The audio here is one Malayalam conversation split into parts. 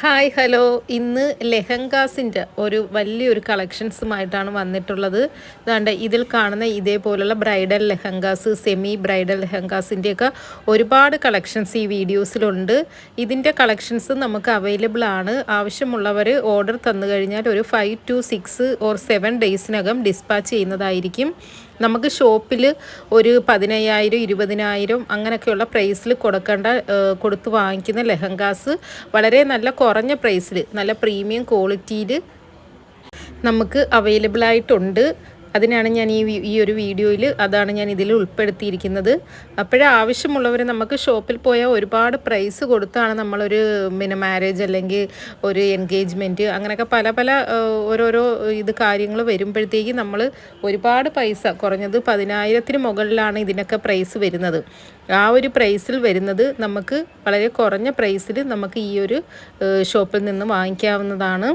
Hi hello. ഇന്ന് ലെഹങ്കാസിന്റെ ഒരു വലിയൊരു കളക്ഷൻസുമായിട്ടാണ് വന്നിട്ടുള്ളത്. അതുകൊണ്ട് ഇതിൽ കാണുന്ന ഇതേപോലുള്ള ബ്രൈഡൽ ലെഹങ്കാസ് സെമി ബ്രൈഡൽ ലെഹങ്കാസിന്റെയൊക്കെ ഒരുപാട് കളക്ഷൻസ് ഈ വീഡിയോസിലുണ്ട്. ഇതിന്റെ കളക്ഷൻസ് നമുക്ക് അവൈലബിൾ ആണ്. ആവശ്യമുള്ളവർ ഓർഡർ തന്നു കഴിഞ്ഞാൽ ഒരു five two six or seven ഡേയ്സിനകം dispatch ചെയ്യുന്നതായിരിക്കും. നമുക്ക് ഷോപ്പിൽ ഒരു പതിനയ്യായിരം ഇരുപതിനായിരം അങ്ങനെയൊക്കെയുള്ള പ്രൈസിൽ കൊടുക്കേണ്ട കൊടുത്ത് വാങ്ങിക്കുന്ന ലെഹങ്കാസ് വളരെ നല്ല കുറഞ്ഞ പ്രൈസിൽ നല്ല പ്രീമിയം ക്വാളിറ്റിയിൽ നമുക്ക് അവൈലബിൾ ആയിട്ടുണ്ട് അതിനാണ് ഞാൻ ഈ ഈ ഒരു വീഡിയോയിൽ അതാണ് ഞാൻ ഇതിൽ ഉൾപ്പെടുത്തിയിരിക്കുന്നത്. അപ്പോഴേ ആവശ്യമുള്ളവർ നമുക്ക് ഷോപ്പിൽ പോയാൽ ഒരുപാട് പ്രൈസ് കൊടുത്താണ് നമ്മളൊരു പിന്നെ മാരേജ് അല്ലെങ്കിൽ ഒരു എൻഗേജ്മെന്റ് അങ്ങനെയൊക്കെ പല പല ഓരോരോ ഇത് കാര്യങ്ങൾ വരുമ്പോഴത്തേക്ക് നമ്മൾ ഒരുപാട് പൈസ കുറഞ്ഞത് പതിനായിരത്തിന് മുകളിലാണ് ഇതിനൊക്കെ പ്രൈസ് വരുന്നത്. ആ ഒരു പ്രൈസിൽ വരുന്നത് നമുക്ക് വളരെ കുറഞ്ഞ പ്രൈസിൽ നമുക്ക് ഈ ഒരു ഷോപ്പിൽ നിന്ന് വാങ്ങിക്കാവുന്നതാണ്.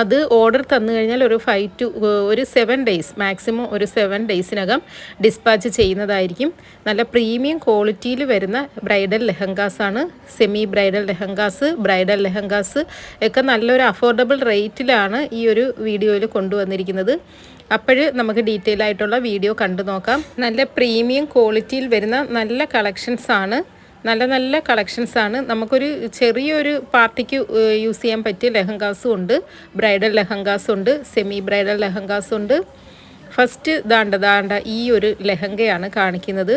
അത് ഓർഡർ തന്നു കഴിഞ്ഞാൽ ഒരു ഫൈവ് ടു ഒരു സെവൻ ഡേയ്സ് മാക്സിമം ഒരു സെവൻ ഡേയ്സിനകം ഡിസ്പാച്ച് ചെയ്യുന്നതായിരിക്കും. നല്ല പ്രീമിയം ക്വാളിറ്റിയിൽ വരുന്ന bridal ലെഹങ്കാസാണ് semi bridal lehengas bridal lehengas ഒക്കെ നല്ലൊരു അഫോർഡബിൾ റേറ്റിലാണ് ഈ ഒരു വീഡിയോയിൽ കൊണ്ടുവന്നിരിക്കുന്നത്. അപ്പോൾ നമുക്ക് ഡീറ്റെയിൽ ആയിട്ടുള്ള വീഡിയോ കണ്ടു നോക്കാം. നല്ല പ്രീമിയം ക്വാളിറ്റിയിൽ വരുന്ന നല്ല കളക്ഷൻസ് ആണ്. നല്ല നല്ല കളക്ഷൻസ് ആണ്. നമുക്കൊരു ചെറിയൊരു പാർട്ടിക്ക് യൂസ് ചെയ്യാൻ പറ്റിയ ലെഹങ്കാസും ഉണ്ട്. ബ്രൈഡൽ ലെഹങ്കാസും ഉണ്ട്. സെമി ബ്രൈഡൽ ലെഹങ്കാസും ഉണ്ട്. ഫസ്റ്റ് ദാണ്ട ദാണ്ട ഈ ഒരു ലെഹങ്കയാണ് കാണിക്കുന്നത്.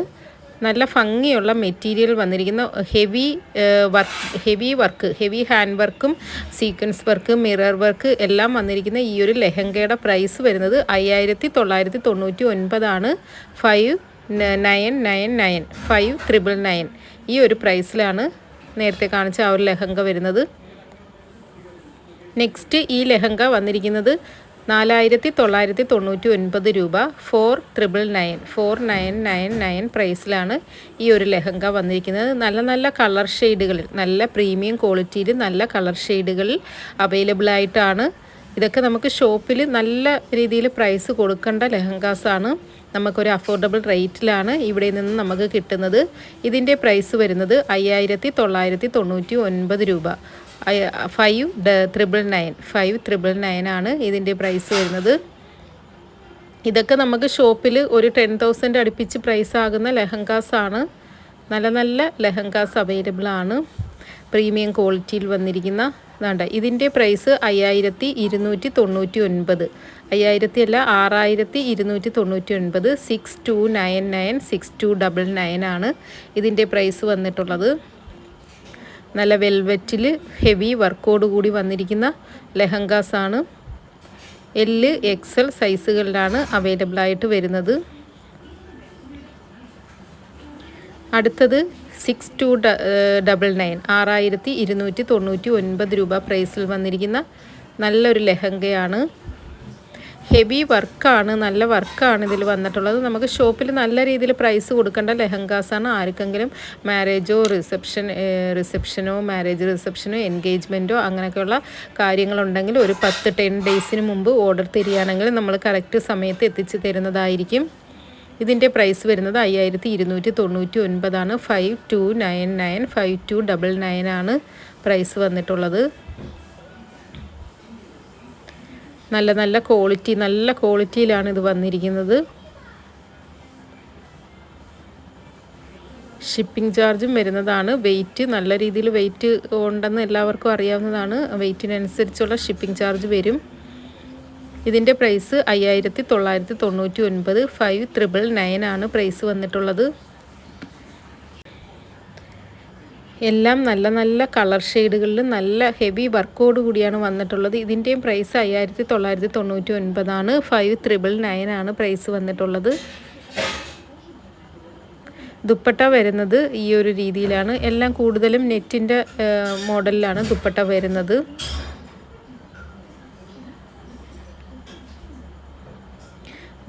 നല്ല ഭംഗിയുള്ള മെറ്റീരിയൽ വന്നിരിക്കുന്ന heavy work heavy work heavy hand വർക്കും സീക്വൻസ് വർക്ക് മിറർ വർക്ക് എല്ലാം വന്നിരിക്കുന്ന ഈ ഒരു ലെഹങ്കയുടെ പ്രൈസ് വരുന്നത് അയ്യായിരത്തി തൊള്ളായിരത്തി തൊണ്ണൂറ്റി ഒൻപതാണ് five nine nine nine five triple nine ഈ ഒരു പ്രൈസിലാണ് നേരത്തെ കാണിച്ച ആ ഒരു ലെഹങ്ക വരുന്നത്. നെക്സ്റ്റ് ഈ ലെഹങ്ക വന്നിരിക്കുന്നത് നാലായിരത്തി തൊള്ളായിരത്തി തൊണ്ണൂറ്റി ഒൻപത് രൂപ four triple nine four nine nine nine പ്രൈസിലാണ് ഈ ഒരു ലെഹങ്ക വന്നിരിക്കുന്നത്. നല്ല നല്ല കളർ ഷെയ്ഡുകളിൽ നല്ല പ്രീമിയം ക്വാളിറ്റിയിൽ നല്ല കളർ ഷെയ്ഡുകളിൽ അവൈലബിൾ ആയിട്ടാണ്. ഇതൊക്കെ നമുക്ക് ഷോപ്പിൽ നല്ല രീതിയിൽ പ്രൈസ് കൊടുക്കേണ്ട ലെഹങ്കാസാണ് നമുക്കൊരു അഫോർഡബിൾ റേറ്റിലാണ് ഇവിടെ നിന്ന് നമുക്ക് കിട്ടുന്നത്. ഇതിന്റെ പ്രൈസ് വരുന്നത് അയ്യായിരത്തി തൊള്ളായിരത്തി തൊണ്ണൂറ്റി ഒൻപത് രൂപ five triple nine five triple nine ആണ് ഇതിന്റെ പ്രൈസ് വരുന്നത്. ഇതൊക്കെ നമുക്ക് ഷോപ്പിൽ ഒരു ടെൻ തൗസൻഡ് അടുപ്പിച്ച് പ്രൈസ് ആകുന്ന ലെഹങ്കാസ് ആണ്. നല്ല നല്ല ലെഹങ്കാസ് അവൈലബിൾ ആണ്. പ്രീമിയം ക്വാളിറ്റിയിൽ വന്നിരിക്കുന്ന ഇതിന്റെ പ്രൈസ് അയ്യായിരത്തി ഇരുന്നൂറ്റി തൊണ്ണൂറ്റി ഒൻപത് അയ്യായിരത്തി അല്ല ആറായിരത്തി ഇരുന്നൂറ്റി തൊണ്ണൂറ്റി ഒൻപത് six two nine nine six two double nine ആണ് ഇതിന്റെ പ്രൈസ് വന്നിട്ടുള്ളത്. നല്ല വെൽവെറ്റിൽ ഹെവി വർക്കോട് കൂടി വന്നിരിക്കുന്ന ലെഹങ്കാസ് ആണ് എൽ എക്സൽ സൈസുകളിലാണ് അവൈലബിൾ ആയിട്ട് വരുന്നത്. അടുത്തത് സിക്സ് ടു ഡബിൾ നയൻ ആറായിരത്തി ഇരുന്നൂറ്റി തൊണ്ണൂറ്റി ഒൻപത് രൂപ പ്രൈസിൽ വന്നിരിക്കുന്ന നല്ലൊരു ലെഹങ്കയാണ്. ഹെവി വർക്കാണ് നല്ല വർക്കാണ് ഇതിൽ വന്നിട്ടുള്ളത്. നമുക്ക് ഷോപ്പിൽ നല്ല രീതിയിൽ പ്രൈസ് കൊടുക്കേണ്ട ലെഹങ്കാസാണ്. ആർക്കെങ്കിലും മാരേജോ റിസപ്ഷൻ റിസപ്ഷനോ മാരേജ് റിസപ്ഷനോ എൻഗേജ്മെന്റോ അങ്ങനെയൊക്കെയുള്ള കാര്യങ്ങളുണ്ടെങ്കിൽ ഒരു പത്ത് ടെൻ ഡേയ്സിന് മുമ്പ് ഓർഡർ തരികയാണെങ്കിൽ നമ്മൾ കറക്റ്റ് സമയത്ത് എത്തിച്ച് തരുന്നതായിരിക്കും. ഇതിന്റെ പ്രൈസ് വരുന്നത് അയ്യായിരത്തി ഇരുന്നൂറ്റി തൊണ്ണൂറ്റി ഒൻപതാണ്. Five two nine nine five two double nine ആണ് പ്രൈസ് വന്നിട്ടുള്ളത്. നല്ല നല്ല ക്വാളിറ്റി നല്ല ക്വാളിറ്റിയിലാണ് ഇത് വന്നിരിക്കുന്നത്. ഷിപ്പിംഗ് ചാർജും വരുന്നതാണ്. വെയിറ്റ് നല്ല രീതിയിൽ വെയിറ്റ് ഉണ്ടെന്ന് എല്ലാവർക്കും അറിയാവുന്നതാണ്. വെയിറ്റിനനുസരിച്ചുള്ള ഷിപ്പിംഗ് ചാർജ് വരും. ഇതിന്റെ പ്രൈസ് അയ്യായിരത്തി തൊള്ളായിരത്തി തൊണ്ണൂറ്റി ഒൻപത് ഫൈവ് ത്രിബിൾ നയൻ ആണ് പ്രൈസ് വന്നിട്ടുള്ളത്. എല്ലാം നല്ല നല്ല കളർ ഷെയ്ഡുകളിൽ നല്ല ഹെവി വർക്കോട് കൂടിയാണ് വന്നിട്ടുള്ളത്. ഇതിന്റെയും പ്രൈസ് അയ്യായിരത്തി തൊള്ളായിരത്തി തൊണ്ണൂറ്റി ഒൻപതാണ് ഫൈവ് ത്രിബിൾ നയൻ ആണ് പ്രൈസ് വന്നിട്ടുള്ളത്. ദുപ്പട്ട വരുന്നത് ഈ ഒരു രീതിയിലാണ്. എല്ലാം കൂടുതലും നെറ്റിന്റെ മോഡലിലാണ് ദുപ്പട്ട വരുന്നത്.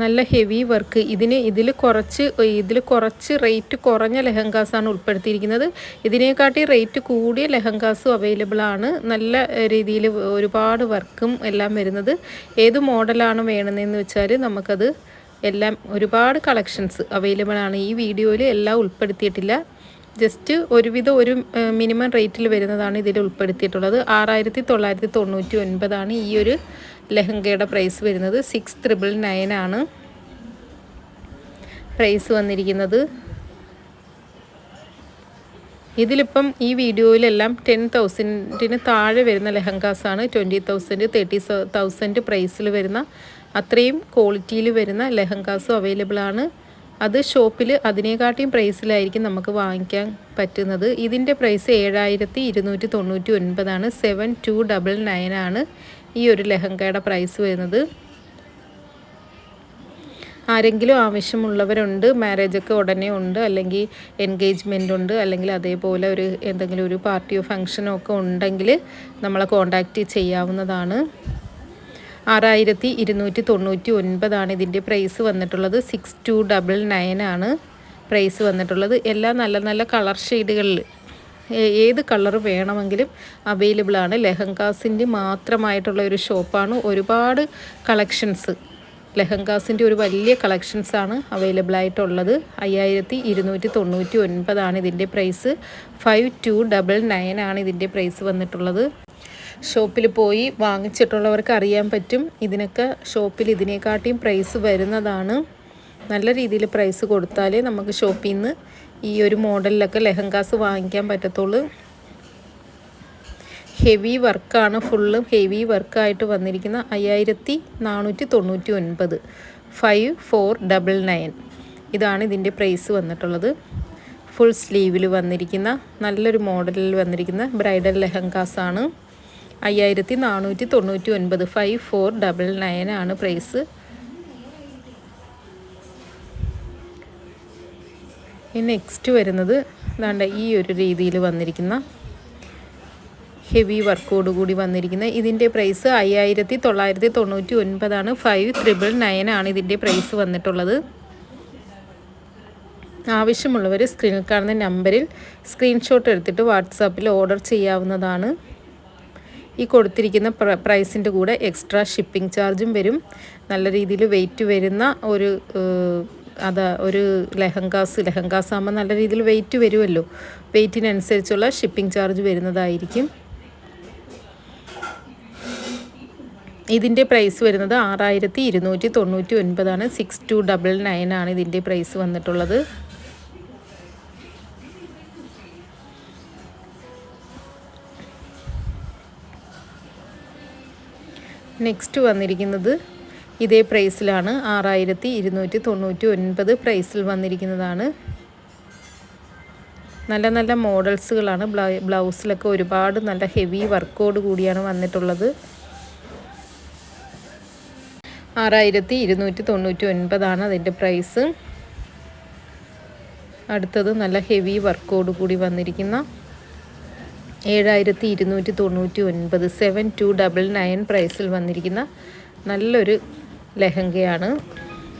നല്ല ഹെവി വർക്ക് ഇതിന് ഇതിൽ കുറച്ച് ഇതിൽ കുറച്ച് റേറ്റ് കുറഞ്ഞ ലെഹങ്കാസാണ് ഉൾപ്പെടുത്തിയിരിക്കുന്നത്. ഇതിനെക്കാട്ടി റേറ്റ് കൂടിയ ലെഹങ്കാസും അവൈലബിൾ ആണ്. നല്ല രീതിയിൽ ഒരുപാട് വർക്കും എല്ലാം വരുന്നത്. ഏത് മോഡലാണ് വേണമെന്ന് വെച്ചാൽ നമുക്കത് എല്ലാം ഒരുപാട് കളക്ഷൻസ് അവൈലബിൾ ആണ്. ഈ വീഡിയോയിൽ എല്ലാം ഉൾപ്പെടുത്തിയിട്ടില്ല. ജസ്റ്റ് ഒരുവിധം ഒരു മിനിമം റേറ്റിൽ വരുന്നതാണ് ഇതിൽ ഉൾപ്പെടുത്തിയിട്ടുള്ളത്. ആറായിരത്തി തൊള്ളായിരത്തി തൊണ്ണൂറ്റി ഒൻപതാണ് ഈ ഒരു ലെഹങ്കയുടെ പ്രൈസ് വരുന്നത്. സിക്സ് ത്രിബിൾ നയൻ ആണ് പ്രൈസ് വന്നിരിക്കുന്നത്. ഇതിലിപ്പം ഈ വീഡിയോയിലെല്ലാം ടെൻ തൗസൻഡിന് താഴെ വരുന്ന ലെഹങ്കാസാണ്. ട്വന്റി തൗസൻഡ് തേർട്ടി തൗസൻഡ് പ്രൈസിൽ വരുന്ന അത്രയും ക്വാളിറ്റിയിൽ വരുന്ന ലെഹങ്കാസും അവൈലബിൾ ആണ്. അത് ഷോപ്പിൽ അതിനെക്കാട്ടിയും പ്രൈസിലായിരിക്കും നമുക്ക് വാങ്ങിക്കാൻ പറ്റുന്നത്. ഇതിന്റെ പ്രൈസ് ഏഴായിരത്തി ഇരുന്നൂറ്റി തൊണ്ണൂറ്റി ഒൻപതാണ് സെവൻ ടു ഡബിൾ നയൻ ആണ് ഈ ഒരു ലെഹങ്കയുടെ പ്രൈസ് വരുന്നത്. ആരെങ്കിലും ആവശ്യമുള്ളവരുണ്ട് മാരേജൊക്കെ ഉടനെ ഉണ്ട് അല്ലെങ്കിൽ എൻഗേജ്മെന്റ് ഉണ്ട് അല്ലെങ്കിൽ അതേപോലെ ഒരു എന്തെങ്കിലും ഒരു പാർട്ടിയോ ഫംഗ്ഷനോ ഒക്കെ ഉണ്ടെങ്കിൽ നമ്മളെ കോണ്ടാക്റ്റ് ചെയ്യാവുന്നതാണ്. ആറായിരത്തി ഇരുന്നൂറ്റി തൊണ്ണൂറ്റി ഒൻപതാണ് ഇതിന്റെ പ്രൈസ് വന്നിട്ടുള്ളത്. സിക്സ് ടു ഡബിൾ നയൻ ആണ് പ്രൈസ് വന്നിട്ടുള്ളത്. എല്ലാ നല്ല നല്ല കളർ ഷെയ്ഡുകളിൽ ഏത് കളർ വേണമെങ്കിലും അവൈലബിൾ ആണ്. ലെഹങ്കാസിന്റെ മാത്രമായിട്ടുള്ള ഒരു ഷോപ്പാണ്. ഒരുപാട് കളക്ഷൻസ് ലെഹങ്കാസിന്റെ ഒരു വലിയ കളക്ഷൻസാണ് അവൈലബിൾ ആയിട്ടുള്ളത്. അയ്യായിരത്തി ഇരുന്നൂറ്റി തൊണ്ണൂറ്റി ഒൻപതാണ് ഇതിന്റെ price. Five two double nine ആണ് ഇതിന്റെ പ്രൈസ് വന്നിട്ടുള്ളത്. ഷോപ്പിൽ പോയി വാങ്ങിച്ചിട്ടുള്ളവർക്ക് അറിയാൻ പറ്റും. ഇതിനൊക്കെ ഷോപ്പിൽ ഇതിനെക്കാട്ടിയും പ്രൈസ് വരുന്നതാണ്. നല്ല രീതിയിൽ പ്രൈസ് കൊടുത്താലേ നമുക്ക് ഷോപ്പിൽ നിന്ന് ഈ ഒരു മോഡലിലൊക്കെ ലെഹങ്കാസ് വാങ്ങിക്കാൻ പറ്റത്തുള്ളൂ. ഹെവി വർക്കാണ് ഫുള്ളും ഹെവി വർക്കായിട്ട് വന്നിരിക്കുന്ന അയ്യായിരത്തി നാനൂറ്റി തൊണ്ണൂറ്റി ഒൻപത് ഫൈവ് ഫോർ ഡബിൾ നയൻ ഇതാണ് ഇതിന്റെ പ്രൈസ് വന്നിട്ടുള്ളത്. ഫുൾ സ്ലീവിൽ വന്നിരിക്കുന്ന നല്ലൊരു മോഡലിൽ വന്നിരിക്കുന്ന ബ്രൈഡൽ ലെഹങ്കാസാണ് അയ്യായിരത്തി നാനൂറ്റി തൊണ്ണൂറ്റി ഒൻപത് ഫൈവ് ഫോർ ഡബിൾ നയൻ ആണ് പ്രൈസ് ഇനി നെക്സ്റ്റ് വരുന്നത് ദാണ്ട ഈ ഒരു രീതിയിൽ വന്നിരിക്കുന്ന ഹെവി വർക്കോട് കൂടി വന്നിരിക്കുന്ന ഇതിന്റെ പ്രൈസ് അയ്യായിരത്തി തൊള്ളായിരത്തി തൊണ്ണൂറ്റി ഒൻപതാണ് ഫൈവ് ത്രിബിൾ നയൻ ആണ് ഇതിന്റെ പ്രൈസ് വന്നിട്ടുള്ളത്. ആവശ്യമുള്ളവർ സ്ക്രീനിൽ കാണുന്ന നമ്പറിൽ സ്ക്രീൻഷോട്ട് എടുത്തിട്ട് വാട്സാപ്പിൽ ഓർഡർ ചെയ്യാവുന്നതാണ്. ഈ കൊടുത്തിരിക്കുന്ന പ്രൈസിന്റെ കൂടെ എക്സ്ട്രാ ഷിപ്പിംഗ് ചാർജും വരും. നല്ല രീതിയിൽ വെയിറ്റ് വരുന്ന ഒരു അത് ഒരു ലെഹങ്കാസ് ലെഹങ്കാസ് ആകുമ്പോൾ നല്ല രീതിയിൽ വെയിറ്റ് വരുമല്ലോ വെയിറ്റിനനുസരിച്ചുള്ള ഷിപ്പിംഗ് ചാർജ് വരുന്നതായിരിക്കും. ഇതിന്റെ പ്രൈസ് വരുന്നത് ആറായിരത്തി ഇരുന്നൂറ്റി തൊണ്ണൂറ്റി ഒൻപതാണ്. സിക്സ് ടു ഡബിൾ നയൻ ആണ് ഇതിന്റെ പ്രൈസ് വന്നിട്ടുള്ളത്. നെക്സ്റ്റ് വന്നിരിക്കുന്നത് ഇതേ പ്രൈസിലാണ്. ആറായിരത്തി ഇരുന്നൂറ്റി തൊണ്ണൂറ്റി ഒൻപത് പ്രൈസിൽ വന്നിരിക്കുന്നതാണ്. നല്ല നല്ല മോഡൽസുകളാണ്. ബ്ലൗസിലൊക്കെ ഒരുപാട് നല്ല ഹെവി വർക്കോട് കൂടിയാണ് വന്നിട്ടുള്ളത്. ആറായിരത്തി ഇരുന്നൂറ്റി തൊണ്ണൂറ്റി ഒൻപതാണ് അതിന്റെ പ്രൈസ്. അടുത്തത് നല്ല ഹെവി വർക്കോട് കൂടി വന്നിരിക്കുന്ന ഏഴായിരത്തി ഇരുന്നൂറ്റി തൊണ്ണൂറ്റി ഒൻപത് സെവൻ ടു ഡബിൾ നയൻ പ്രൈസിൽ വന്നിരിക്കുന്ന നല്ലൊരു ലെഹങ്കയാണ്.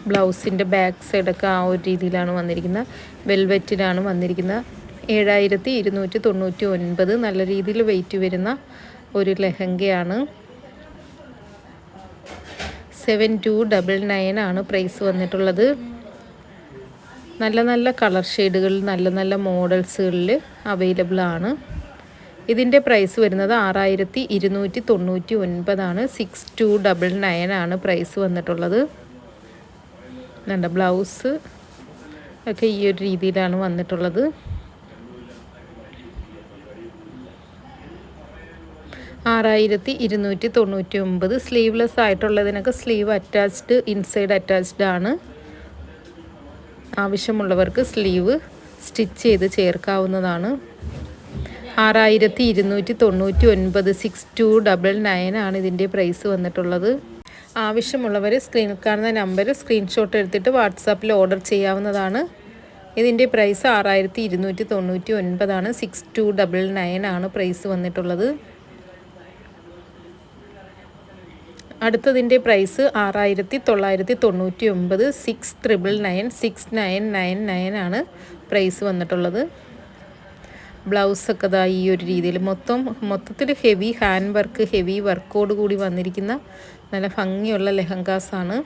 ബ്ലൗസിന്റെ ബാക്ക് സൈഡൊക്കെ ആ ഒരു രീതിയിലാണ് വന്നിരിക്കുന്നത് വെൽവെറ്റിലാണ് വന്നിരിക്കുന്നത് ഏഴായിരത്തി ഇരുന്നൂറ്റി തൊണ്ണൂറ്റി ഒൻപത് നല്ല രീതിയിൽ വെയിറ്റ് വരുന്ന ഒരു ലെഹങ്കയാണ്. സെവൻ ടു ഡബിൾ നയൻ ആണ് പ്രൈസ് വന്നിട്ടുള്ളത്. നല്ല നല്ല കളർ ഷെയ്ഡുകളിൽ നല്ല നല്ല മോഡൽസുകളിൽ അവൈലബിൾ ആണ്. ഇതിന്റെ പ്രൈസ് വരുന്നത് ആറായിരത്തി ഇരുന്നൂറ്റി തൊണ്ണൂറ്റി ഒൻപതാണ് സിക്സ് ടു ഡബിൾ നയൻ ആണ് പ്രൈസ് വന്നിട്ടുള്ളത്. നല്ല ബ്ലൗസ് ഒക്കെ ഈ ഒരു രീതിയിലാണ് വന്നിട്ടുള്ളത്. ആറായിരത്തി ഇരുന്നൂറ്റി തൊണ്ണൂറ്റി ഒമ്പത് സ്ലീവ്ലെസ് ആയിട്ടുള്ളതിനൊക്കെ സ്ലീവ് അറ്റാച്ച്ഡ് ഇൻസൈഡ് അറ്റാച്ച്ഡ് ആണ്. ആവശ്യമുള്ളവർക്ക് സ്ലീവ് സ്റ്റിച്ച് ചെയ്ത് ചേർക്കാവുന്നതാണ്. ആറായിരത്തി ഇരുന്നൂറ്റി തൊണ്ണൂറ്റി ഒൻപത് സിക്സ് ടു ഡബിൾ നയൻ ആണ് ഇതിന്റെ പ്രൈസ് വന്നിട്ടുള്ളത്. ആവശ്യമുള്ളവർ സ്ക്രീനിൽ കാണുന്ന നമ്പർ സ്ക്രീൻഷോട്ട് എടുത്തിട്ട് വാട്സാപ്പിൽ ഓർഡർ ചെയ്യാവുന്നതാണ്. ഇതിന്റെ പ്രൈസ് ആറായിരത്തി ഇരുന്നൂറ്റി തൊണ്ണൂറ്റി ഒൻപതാണ് സിക്സ് ടു ഡബിൾ നയൻ ആണ് പ്രൈസ് വന്നിട്ടുള്ളത്. അടുത്തതിന്റെ പ്രൈസ് ആറായിരത്തി തൊള്ളായിരത്തി തൊണ്ണൂറ്റി ഒമ്പത് six triple nine six nine nine nine ആണ് പ്രൈസ് വന്നിട്ടുള്ളത്. ബ്ലൗസൊക്കെ ഇതാ ഈ ഒരു രീതിയിൽ. മൊത്തം മൊത്തത്തിൽ ഹെവി ഹാൻഡ് വർക്ക് ഹെവി വർക്കോട് കൂടി വന്നിരിക്കുന്ന നല്ല ഭംഗിയുള്ള ലെഹങ്കാസാണ്.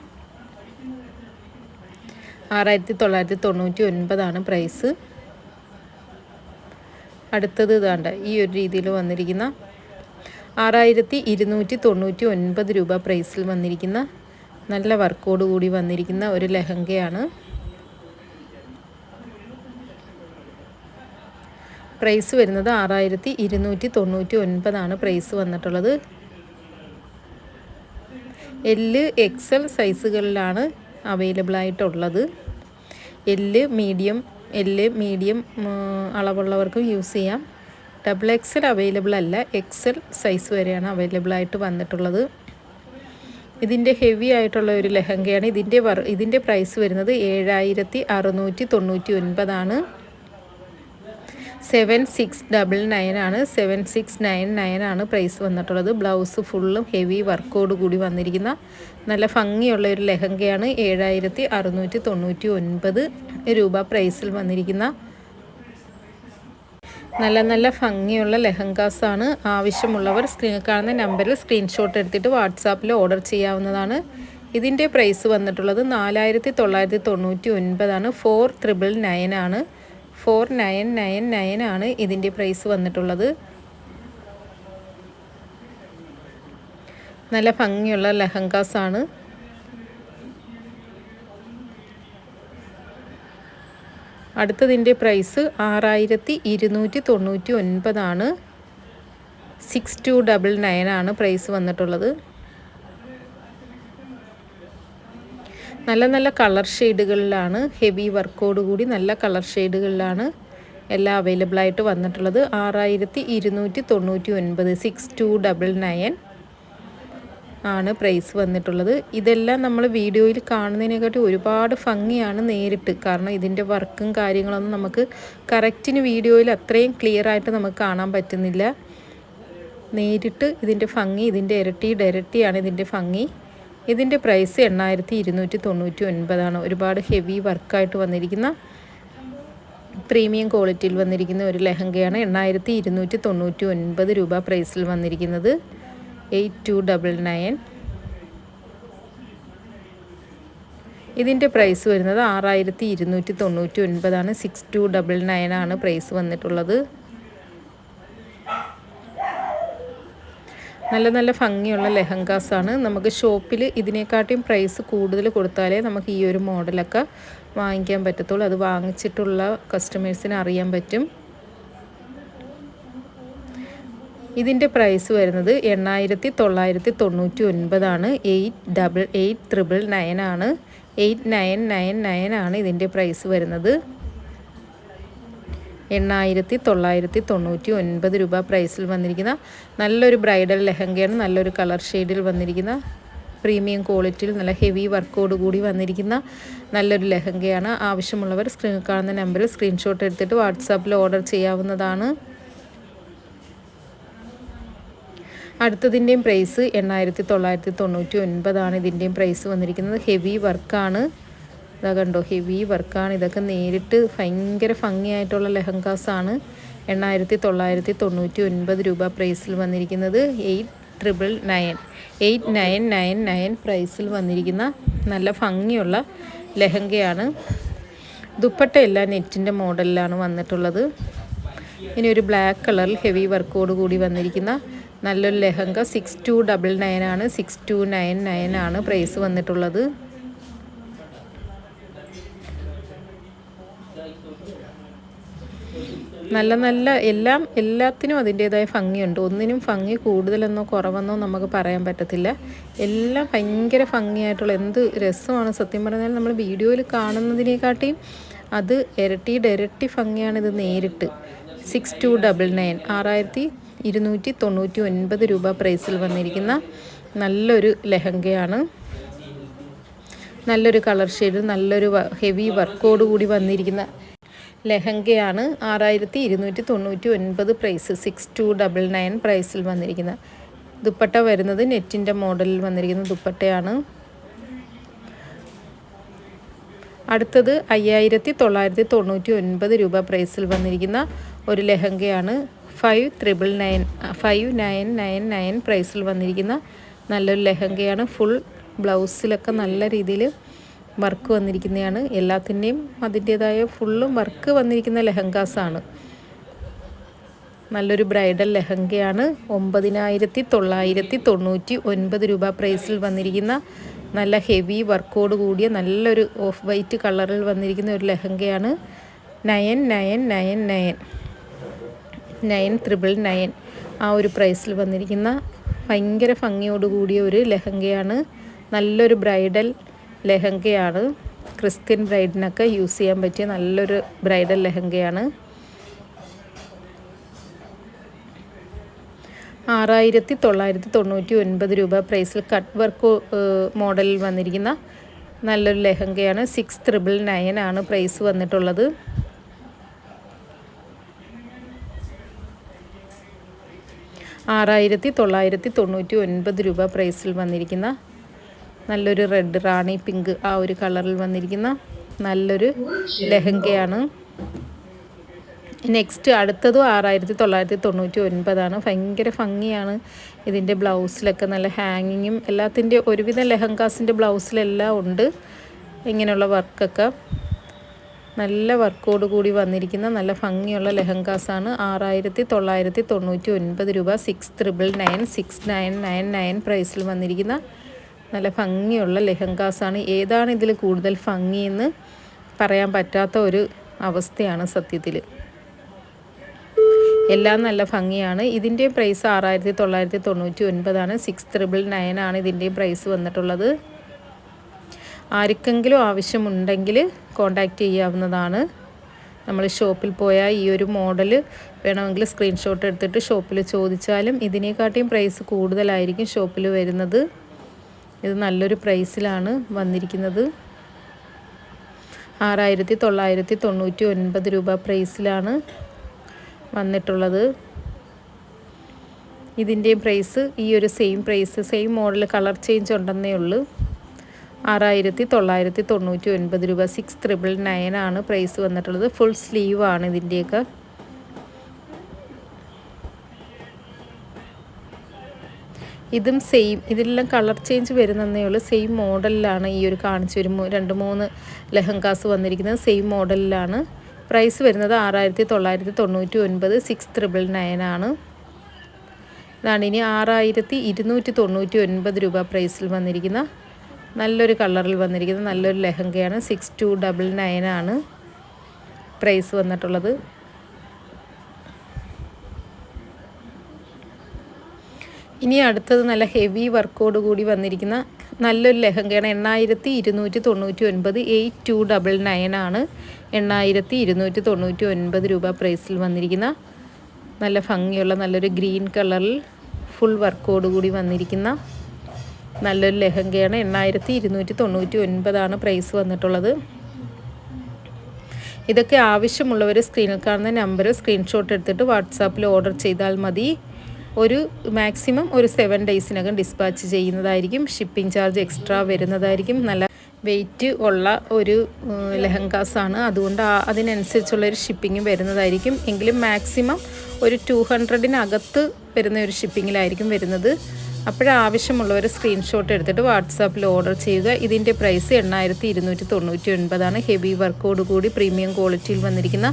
ആറായിരത്തി തൊള്ളായിരത്തി തൊണ്ണൂറ്റി ഒൻപതാണ് പ്രൈസ്. അടുത്തത് ഇതാണ്ട ഈ ഒരു രീതിയിൽ വന്നിരിക്കുന്ന ആറായിരത്തി ഇരുന്നൂറ്റി തൊണ്ണൂറ്റി ഒൻപത് രൂപ പ്രൈസിൽ വന്നിരിക്കുന്ന നല്ല വർക്കോട് കൂടി വന്നിരിക്കുന്ന ഒരു ലെഹങ്കയാണ്. പ്രൈസ് വരുന്നത് ആറായിരത്തി ഇരുന്നൂറ്റി തൊണ്ണൂറ്റി ഒൻപതാണ് പ്രൈസ് വന്നിട്ടുള്ളത്. എല്ല് എക്സൽ സൈസുകളിലാണ് അവൈലബിൾ ആയിട്ടുള്ളത് എല്ല് മീഡിയം എല്ല് മീഡിയം അളവുള്ളവർക്കും യൂസ് ചെയ്യാം. ഡബിൾ എക്സൽ അവൈലബിൾ അല്ല എക്സൽ സൈസ് വരെയാണ് അവൈലബിൾ ആയിട്ട് വന്നിട്ടുള്ളത്. ഇതിന്റെ ഹെവി ആയിട്ടുള്ള ഒരു ലെഹങ്കയാണ്. ഇതിന്റെ ഇതിന്റെ പ്രൈസ് വരുന്നത് ഏഴായിരത്തി അറുന്നൂറ്റി തൊണ്ണൂറ്റി ഒൻപതാണ്. സെവൻ സിക്സ് ഡബിൾ നയൻ ആണ്. സെവൻ സിക്സ് നയൻ നയൻ ആണ് പ്രൈസ് വന്നിട്ടുള്ളത്. ബ്ലൗസ് ഫുള്ളും ഹെവി വർക്കോട് കൂടി വന്നിരിക്കുന്ന നല്ല ഭംഗിയുള്ള ഒരു ലെഹങ്കയാണ്. ഏഴായിരത്തി അറുന്നൂറ്റി തൊണ്ണൂറ്റി ഒൻപത് രൂപ പ്രൈസിൽ വന്നിരിക്കുന്ന നല്ല നല്ല ഭംഗിയുള്ള ലെഹങ്കാസാണ്. ആവശ്യമുള്ളവർ സ്ക്രീനിൽ കാണുന്ന നമ്പറിൽ സ്ക്രീൻഷോട്ട് എടുത്തിട്ട് വാട്സാപ്പിൽ ഓർഡർ ചെയ്യാവുന്നതാണ്. ഇതിന്റെ പ്രൈസ് വന്നിട്ടുള്ളത് നാലായിരത്തി തൊള്ളായിരത്തി തൊണ്ണൂറ്റി ഒൻപതാണ് ഫോർ ത്രിബിൾ നയൻ ആണ്. ഫോർ നയൻ നയൻ നയൻ ആണ് ഇതിന്റെ പ്രൈസ് വന്നിട്ടുള്ളത്. നല്ല ഭംഗിയുള്ള ലഹങ്കാസ് ആണ് അടുത്തതിന്റെ പ്രൈസ് ആറായിരത്തി ഇരുന്നൂറ്റി തൊണ്ണൂറ്റി ഒൻപതാണ്. സിക്സ് ടു ഡബിൾ നയൻ ആണ് പ്രൈസ് വന്നിട്ടുള്ളത്. നല്ല നല്ല കളർ ഷെയ്ഡുകളിലാണ് ഹെവി വർക്കോട് കൂടി നല്ല കളർ ഷെയ്ഡുകളിലാണ് എല്ലാം അവൈലബിൾ ആയിട്ട് വന്നിട്ടുള്ളത്. ആറായിരത്തി ഇരുന്നൂറ്റി തൊണ്ണൂറ്റി ഒൻപത് സിക്സ് ടു ഡബിൾ നയൻ ആണ് പ്രൈസ് വന്നിട്ടുള്ളത്. ഇതെല്ലാം നമ്മൾ വീഡിയോയിൽ കാണുന്നതിനെക്കാട്ടി ഒരുപാട് ഭംഗിയാണ് നേരിട്ട്. കാരണം ഇതിന്റെ വർക്കും കാര്യങ്ങളൊന്നും നമുക്ക് കറക്റ്റിന് വീഡിയോയിൽ അത്രയും ക്ലിയർ ആയിട്ട് നമുക്ക് കാണാൻ പറ്റുന്നില്ല. നേരിട്ട് ഇതിന്റെ ഭംഗി ഇതിന്റെ ഇരട്ടി ഇരട്ടിയാണ് ഇതിന്റെ ഭംഗി. ഇതിന്റെ പ്രൈസ് എണ്ണായിരത്തി ഇരുന്നൂറ്റി തൊണ്ണൂറ്റി ഒൻപതാണ് ഒരുപാട് ഹെവി വർക്കായിട്ട് വന്നിരിക്കുന്ന പ്രീമിയം ക്വാളിറ്റിയിൽ വന്നിരിക്കുന്ന ഒരു ലെഹങ്കയാണ് എണ്ണായിരത്തി ഇരുന്നൂറ്റി തൊണ്ണൂറ്റി ഒൻപത് രൂപ പ്രൈസിൽ വന്നിരിക്കുന്നത്. Eight two double nine. ഇതിന്റെ പ്രൈസ് വരുന്നത് ആറായിരത്തി ഇരുന്നൂറ്റി തൊണ്ണൂറ്റി ഒൻപതാണ് സിക്സ് ടു ഡബിൾ നയൻ ആണ് പ്രൈസ് വന്നിട്ടുള്ളത്. നല്ല നല്ല ഭംഗിയുള്ള ലെഹങ്കാസാണ്. നമുക്ക് ഷോപ്പിൽ ഇതിനെക്കാട്ടിയും പ്രൈസ് കൂടുതൽ കൊടുത്താലേ നമുക്ക് ഈ ഒരു മോഡലൊക്കെ വാങ്ങിക്കാൻ പറ്റത്തുള്ളൂ. അത് വാങ്ങിച്ചിട്ടുള്ള കസ്റ്റമേഴ്സിന് അറിയാൻ പറ്റും. ഇതിന്റെ പ്രൈസ് വരുന്നത് എണ്ണായിരത്തി തൊള്ളായിരത്തി തൊണ്ണൂറ്റി ഒൻപതാണ് eight double eight triple nine ആണ് എയ്റ്റ് നയൻ നയൻ നയൻ ആണ് ഇതിന്റെ പ്രൈസ് വരുന്നത്. എണ്ണായിരത്തി തൊള്ളായിരത്തി തൊണ്ണൂറ്റി ഒൻപത് രൂപ പ്രൈസിൽ വന്നിരിക്കുന്ന നല്ലൊരു ബ്രൈഡൽ ലെഹങ്കയാണ് നല്ലൊരു കളർ ഷെയ്ഡിൽ വന്നിരിക്കുന്ന പ്രീമിയം ക്വാളിറ്റിയിൽ നല്ല ഹെവി വർക്കോട് കൂടി വന്നിരിക്കുന്ന നല്ലൊരു ലെഹങ്കയാണ്. ആവശ്യമുള്ളവർ സ്ക്രീനിൽ കാണുന്ന നമ്പറിൽ സ്ക്രീൻഷോട്ട് എടുത്തിട്ട് വാട്സാപ്പിൽ ഓർഡർ ചെയ്യാവുന്നതാണ്. അടുത്തതിന്റെയും പ്രൈസ് എണ്ണായിരത്തി തൊള്ളായിരത്തി തൊണ്ണൂറ്റി ഒൻപതാണ് ഇതിന്റെയും പ്രൈസ് വന്നിരിക്കുന്നത് ഹെവി വർക്കാണ്. ഇതാ കണ്ടോ ഹെവി വർക്കാണ് ഇതൊക്കെ നേരിട്ട് ഭയങ്കര ഭംഗിയായിട്ടുള്ള ലെഹങ്കാസാണ് എണ്ണായിരത്തി തൊള്ളായിരത്തി തൊണ്ണൂറ്റി ഒൻപത് രൂപ പ്രൈസിൽ വന്നിരിക്കുന്നത് eight triple nine eight nine nine nine പ്രൈസിൽ വന്നിരിക്കുന്ന നല്ല ഭംഗിയുള്ള ലെഹങ്കയാണ്. ദുപ്പട്ട എല്ലാം നെറ്റിന്റെ മോഡലിലാണ് വന്നിട്ടുള്ളത്. ഇനി ഒരു ബ്ലാക്ക് കളറിൽ ഹെവി വർക്കോട് കൂടി വന്നിരിക്കുന്ന നല്ലൊരു lehenga six two double nine ആണ്. സിക്സ് ടു നയൻ നയൻ ആണ് പ്രൈസ് വന്നിട്ടുള്ളത്. നല്ല നല്ല എല്ലാം എല്ലാത്തിനും അതിന്റേതായ ഭംഗിയുണ്ട്. ഒന്നിനും ഭംഗി കൂടുതലെന്നോ കുറവെന്നോ നമുക്ക് പറയാൻ പറ്റത്തില്ല. എല്ലാം ഭയങ്കര ഭംഗിയായിട്ടുള്ള എന്ത് രസമാണ് സത്യം പറഞ്ഞാൽ നമ്മൾ വീഡിയോയിൽ കാണുന്നതിനെക്കാട്ടിയും അത് ഇരട്ടിയുടെ ഇരട്ടി ഭംഗിയാണിത് നേരിട്ട്. സിക്സ് ടു ഡബിൾ നയൻ ആറായിരത്തി ഇരുന്നൂറ്റി തൊണ്ണൂറ്റി ഒൻപത് രൂപ പ്രൈസിൽ വന്നിരിക്കുന്ന നല്ലൊരു ലെഹങ്കയാണ്. നല്ലൊരു കളർ ഷെയ്ഡ് നല്ലൊരു ഹെവി വർക്കോട് കൂടി വന്നിരിക്കുന്ന ലെഹങ്കയാണ് ആറായിരത്തി ഇരുന്നൂറ്റി തൊണ്ണൂറ്റി ഒൻപത് price. Six two double nine പ്രൈസിൽ വന്നിരിക്കുന്നത്. ദുപ്പട്ട വരുന്നത് നെറ്റിന്റെ മോഡലിൽ വന്നിരിക്കുന്ന ദുപ്പട്ടയാണ്. അടുത്തത് അയ്യായിരത്തി തൊള്ളായിരത്തി തൊണ്ണൂറ്റി ഒൻപത് രൂപ പ്രൈസിൽ വന്നിരിക്കുന്ന ഒരു ലെഹങ്കയാണ് five triple nine five nine nine nine പ്രൈസിൽ വന്നിരിക്കുന്ന നല്ലൊരു ലെഹങ്കയാണ്. ഫുൾ ബ്ലൗസിലൊക്കെ നല്ല രീതിയിൽ വർക്ക് വന്നിരിക്കുന്നതാണ് എല്ലാത്തിന്റെയും അതിന്റേതായ ഫുള്ളും വർക്ക് വന്നിരിക്കുന്ന ലെഹങ്കാസാണ്. നല്ലൊരു ബ്രൈഡൽ ലെഹങ്കയാണ്. ഒമ്പതിനായിരത്തി തൊള്ളായിരത്തി തൊണ്ണൂറ്റി ഒൻപത് രൂപ പ്രൈസിൽ വന്നിരിക്കുന്ന നല്ല ഹെവി വർക്കോട് കൂടിയ നല്ലൊരു ഓഫ് വൈറ്റ് കളറിൽ വന്നിരിക്കുന്ന ഒരു ലെഹങ്കയാണ്. Nine nine nine nine. Nine triple nine. ആ ഒരു പ്രൈസിൽ വന്നിരിക്കുന്ന ഭയങ്കര ഭംഗിയോട് കൂടിയ ഒരു ലെഹങ്കയാണ്. നല്ലൊരു ബ്രൈഡൽ ലെഹങ്കയാണ്. ക്രിസ്ത്യൻ ബ്രൈഡിനൊക്കെ യൂസ് ചെയ്യാൻ പറ്റിയ നല്ലൊരു ബ്രൈഡൽ ലെഹങ്കയാണ്. ആറായിരത്തി തൊള്ളായിരത്തി തൊണ്ണൂറ്റി ഒൻപത് രൂപ പ്രൈസിൽ കട്ട് വർക്ക് മോഡലിൽ വന്നിരിക്കുന്ന നല്ലൊരു ലെഹങ്കയാണ്. സിക്സ് ത്രിബിൾ നയൻ ആണ് പ്രൈസ് വന്നിട്ടുള്ളത്. ആറായിരത്തി തൊള്ളായിരത്തി തൊണ്ണൂറ്റി ഒൻപത് രൂപ പ്രൈസിൽ വന്നിരിക്കുന്ന നല്ലൊരു റെഡ് റാണി പിങ്ക് ആ ഒരു കളറിൽ വന്നിരിക്കുന്ന നല്ലൊരു ലെഹങ്കയാണ്. നെക്സ്റ്റ് അടുത്തതും ആറായിരത്തി തൊള്ളായിരത്തി തൊണ്ണൂറ്റി ഒൻപതാണ് ഭയങ്കര ഭംഗിയാണ് ഇതിന്റെ ബ്ലൗസിലൊക്കെ. നല്ല ഹാങ്ങിങ്ങും എല്ലാത്തിന്റെ ഒരുവിധം ലെഹങ്കാസിന്റെ ബ്ലൗസിലെല്ലാം ഉണ്ട്. ഇങ്ങനെയുള്ള വർക്കൊക്കെ. നല്ല വർക്കോട് കൂടി വന്നിരിക്കുന്ന നല്ല ഭംഗിയുള്ള ലെഹങ്കാസാണ്. ആറായിരത്തി തൊള്ളായിരത്തി തൊണ്ണൂറ്റി ഒൻപത് രൂപ six triple nine six nine nine nine പ്രൈസിൽ വന്നിരിക്കുന്ന നല്ല ഭംഗിയുള്ള ലെഹങ്കാസാണ്. ഏതാണ് ഇതിൽ കൂടുതൽ ഭംഗിയെന്ന് പറയാൻ പറ്റാത്ത ഒരു അവസ്ഥയാണ് സത്യത്തിൽ എല്ലാം നല്ല ഭംഗിയാണ്. ഇതിന്റെ പ്രൈസ് ആറായിരത്തി തൊള്ളായിരത്തി തൊണ്ണൂറ്റി ഒൻപതാണ് സിക്സ് ത്രിബിൾ നയൻ ആണ് ഇതിന്റെയും പ്രൈസ് വന്നിട്ടുള്ളത്. ആർക്കെങ്കിലും ആവശ്യമുണ്ടെങ്കിൽ കോണ്ടാക്റ്റ് ചെയ്യാവുന്നതാണ്. നമ്മൾ ഷോപ്പിൽ പോയാൽ ഈ ഒരു മോഡൽ വേണമെങ്കിൽ സ്ക്രീൻഷോട്ട് എടുത്തിട്ട് ഷോപ്പിൽ ചോദിച്ചാലും ഇതിനെക്കാട്ടിയും പ്രൈസ് കൂടുതലായിരിക്കും ഷോപ്പിൽ വരുന്നത്. ഇത് നല്ലൊരു പ്രൈസിലാണ് വന്നിരിക്കുന്നത്. ആറായിരത്തി തൊള്ളായിരത്തി തൊണ്ണൂറ്റി ഒൻപത് രൂപ പ്രൈസിലാണ് വന്നിട്ടുള്ളത്. ഇതിന്റെ പ്രൈസ് ഈ ഒരു same price same model colour change ഉണ്ടെന്നേ ഉള്ളൂ. ആറായിരത്തി തൊള്ളായിരത്തി തൊണ്ണൂറ്റി ഒൻപത് രൂപ സിക്സ് ത്രിബിൾ നയൻ ആണ് പ്രൈസ് വന്നിട്ടുള്ളത്. ഫുൾ സ്ലീവ് ആണ് ഇതിന്റെയൊക്കെ. ഇതും സെയിം ഇതിലെല്ലാം കളർ ചേഞ്ച് വരുന്നതേ ഉള്ളൂ. സെയിം മോഡലിലാണ് ഈ ഒരു കാണിച്ചു ഒരു രണ്ട് മൂന്ന് ലെഹങ്കാസ് വന്നിരിക്കുന്നത്. സെയിം മോഡലിലാണ് പ്രൈസ് വരുന്നത് ആറായിരത്തി തൊള്ളായിരത്തി തൊണ്ണൂറ്റി ഒൻപത് സിക്സ് ത്രിബിൾ നയൻ ആണ്. ഇതാണ് ഇനി ആറായിരത്തി ഇരുന്നൂറ്റി തൊണ്ണൂറ്റി ഒൻപത് രൂപ പ്രൈസിൽ വന്നിരിക്കുന്ന നല്ലൊരു കളറിൽ വന്നിരിക്കുന്ന നല്ലൊരു ലെഹങ്കയാണ്. സിക്സ് ടു ഡബിൾ നയൻ ആണ് പ്രൈസ് വന്നിട്ടുള്ളത്. ഇനി അടുത്തത് നല്ല ഹെവി വർക്കോട് കൂടി വന്നിരിക്കുന്ന നല്ലൊരു ലെഹങ്കയാണ്. എണ്ണായിരത്തി ഇരുന്നൂറ്റി തൊണ്ണൂറ്റി ഒൻപത് എയ്റ്റ് ടു ഡബിൾ നയൻ ആണ് എണ്ണായിരത്തി ഇരുന്നൂറ്റി തൊണ്ണൂറ്റി ഒൻപത് രൂപ പ്രൈസിൽ വന്നിരിക്കുന്ന നല്ല ഭംഗിയുള്ള നല്ലൊരു ഗ്രീൻ കളറിൽ ഫുൾ വർക്കോട് കൂടി വന്നിരിക്കുന്ന നല്ലൊരു ലെഹങ്കയാണ്. എണ്ണായിരത്തി ഇരുന്നൂറ്റി തൊണ്ണൂറ്റി ഒൻപതാണ് പ്രൈസ് വന്നിട്ടുള്ളത്. ഇതൊക്കെ ആവശ്യമുള്ളവർ സ്ക്രീനിൽ കാണുന്ന നമ്പർ സ്ക്രീൻഷോട്ട് എടുത്തിട്ട് വാട്സാപ്പിൽ ഓർഡർ ചെയ്താൽ മതി. ഒരു മാക്സിമം ഒരു സെവൻ ഡേയ്സിനകം ഡിസ്പാച്ച് ചെയ്യുന്നതായിരിക്കും. ഷിപ്പിംഗ് ചാർജ് എക്സ്ട്രാ വരുന്നതായിരിക്കും. നല്ല വെയിറ്റ് ഉള്ള ഒരു ലെഹങ്കാസാണ്. അതുകൊണ്ട് അതിനനുസരിച്ചുള്ള ഒരു ഷിപ്പിംഗ് വരുന്നതായിരിക്കും. എങ്കിലും മാക്സിമം ഒരു ടു ഹൺഡ്രഡിനകത്ത് വരുന്ന ഒരു ഷിപ്പിങ്ങിലായിരിക്കും വരുന്നത്. അപ്പോഴാവശ്യമുള്ളവർ സ്ക്രീൻഷോട്ട് എടുത്തിട്ട് വാട്സാപ്പിൽ ഓർഡർ ചെയ്യുക. ഇതിന്റെ പ്രൈസ് എണ്ണായിരത്തി ഇരുന്നൂറ്റി തൊണ്ണൂറ്റി ഒൻപതാണ് ഹെവി വർക്കോട് കൂടി പ്രീമിയം ക്വാളിറ്റിയിൽ വന്നിരിക്കുന്ന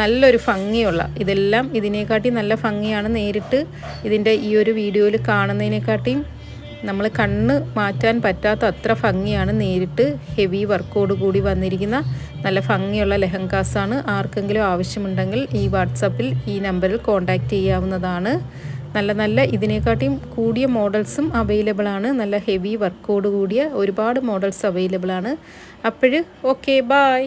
നല്ലൊരു ഭംഗിയുള്ള ഇതെല്ലാം ഇതിനെക്കാട്ടി നല്ല ഭംഗിയാണ് നേരിട്ട് ഇതിന്റെ ഈ ഒരു വീഡിയോയിൽ കാണുന്നതിനെക്കാട്ടിയും. നമ്മൾ കണ്ണ് മാറ്റാൻ പറ്റാത്ത അത്ര ഭംഗിയാണ് നേരിട്ട് ഹെവി വർക്കോട് കൂടി വന്നിരിക്കുന്ന നല്ല ഭംഗിയുള്ള ലെഹങ്കാസാണ്. ആർക്കെങ്കിലും ആവശ്യമുണ്ടെങ്കിൽ ഈ വാട്സപ്പിൽ ഈ നമ്പറിൽ കോൺടാക്റ്റ് ചെയ്യാവുന്നതാണ്. നല്ല നല്ല ഇതിനെക്കാട്ടിയും കൂടിയ മോഡൽസും അവൈലബിൾ ആണ്. നല്ല ഹെവി വർക്കോട് കൂടിയ ഒരുപാട് മോഡൽസ് അവൈലബിൾ ആണ്. അപ്പോൾ ഓക്കെ ബായ്